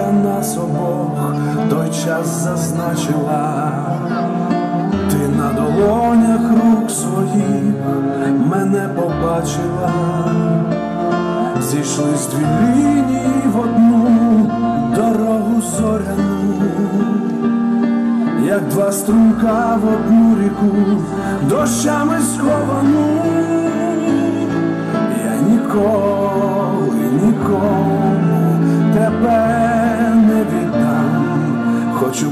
для нас обох той час зазначила, ти на долонях рук своїх мене побачила, зійшлись дві лінії в одну дорогу зоряну, як два струмка в одну ріку, дощами сховану.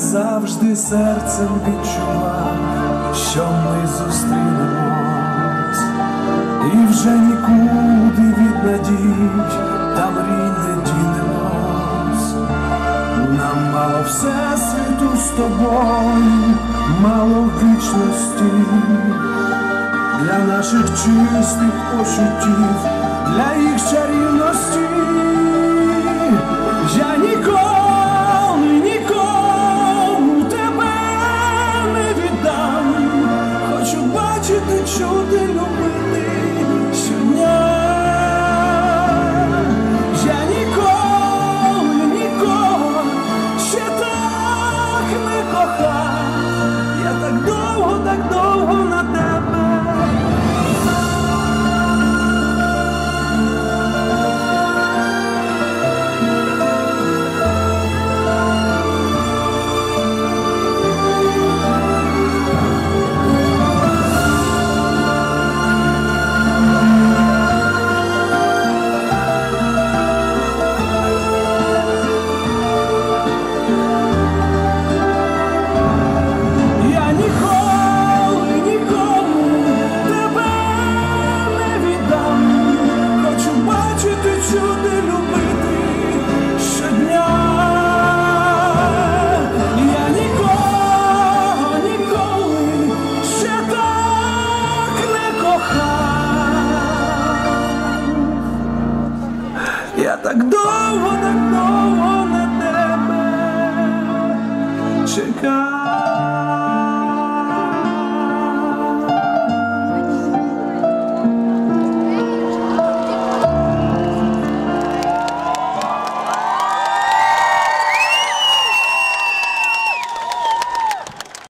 Завжди серцем відчував, що ми зустрінемось, і вже нікуди від надій та мрій не дінемось. Нам мало все світу з тобою, мало вічності для наших чистих почуттів, для їх чарівності. Бачити, чути, любити щодня. Так довго, так довго на тебе чекав.